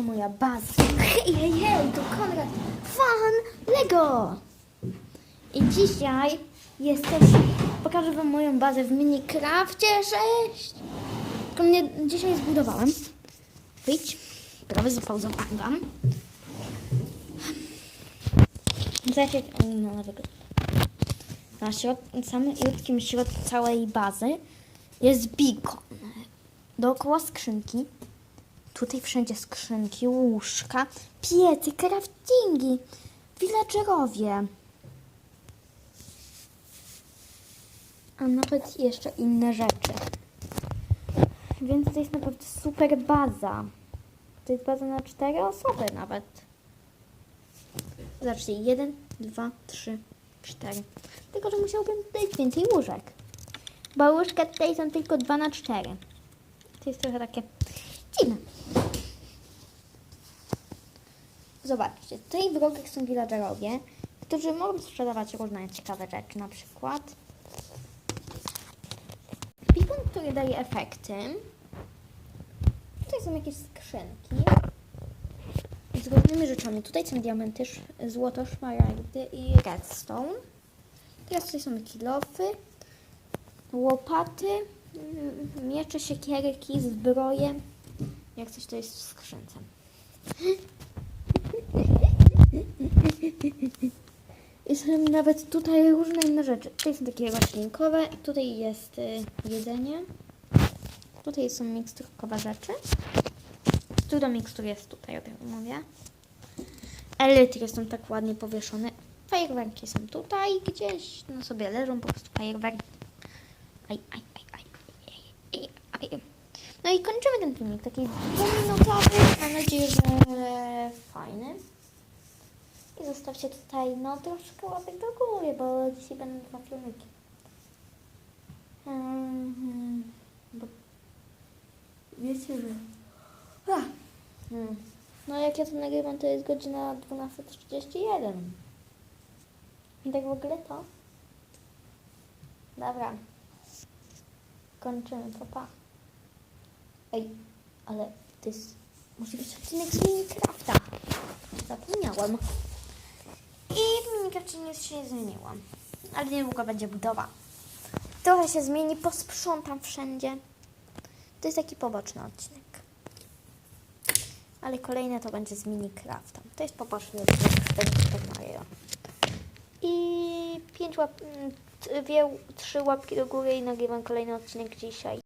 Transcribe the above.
oto moja baza. Hej, hej, hej, to Konrad Fan Lego. I dzisiaj jesteś, pokażę wam moją bazę w Minecrafcie 6. Tylko mnie dzisiaj zbudowałem. Wyjdź, prawie zapauzowałem wam. Jak ona wygląda. Na środ- samym ludzkim środku całej bazy jest beacon. Dookoła skrzynki. Tutaj wszędzie skrzynki, łóżka, piecy, craftingi, villagerowie. A nawet jeszcze inne rzeczy. Więc to jest naprawdę super baza. To jest baza na cztery osoby nawet. Zobaczcie, jeden, dwa, trzy, cztery. Tylko, że musiałbym dać więcej łóżek. Bo łóżka tutaj są tylko dwa na cztery. To jest trochę takie dziwne. Zobaczcie, tutaj w rogach są villagerowie, którzy mogą sprzedawać różne ciekawe rzeczy, na przykład pikon, który daje efekty. Tutaj są jakieś skrzynki z różnymi rzeczami. Tutaj są diamenty, złoto, szmaragdy i redstone. Teraz tutaj są kilofy, łopaty, mm, miecze, siekierki, zbroje. Jak coś to jest w skrzynce. I są nawet tutaj różne inne rzeczy. Tutaj są takie roślinkowe, tutaj jest y, jedzenie. Tutaj są miksturkowe rzeczy. Tu do mikstur jest tutaj, o tym mówię. Elitry są tak ładnie powieszone. Fajerwerki są tutaj gdzieś, no sobie leżą po prostu fajerwerki. Aj, aj. No i kończymy ten filmik, taki dwuminutowy, mam nadzieję, że fajny. I zostawcie tutaj, no troszkę łapek do góry, bo dzisiaj będą dwa filmiki. Mhm, bo wiecie, że... Ah. Hmm. No jak ja to nagrywam, to jest godzina 12.31. I tak w ogóle to. Dobra. Kończymy, papa. Ej, ale to jest... Musi być odcinek z Minecrafta. Zapomniałam. I w Minecrafcie nic się nie zmieniło. Ale niedługo będzie budowa. Trochę się zmieni, posprzątam wszędzie. To jest taki poboczny odcinek. Ale kolejne to będzie z Minecrafta. To jest poboczny odcinek. I pięć łap... dwie, trzy łapki do góry i nagrywam kolejny odcinek dzisiaj.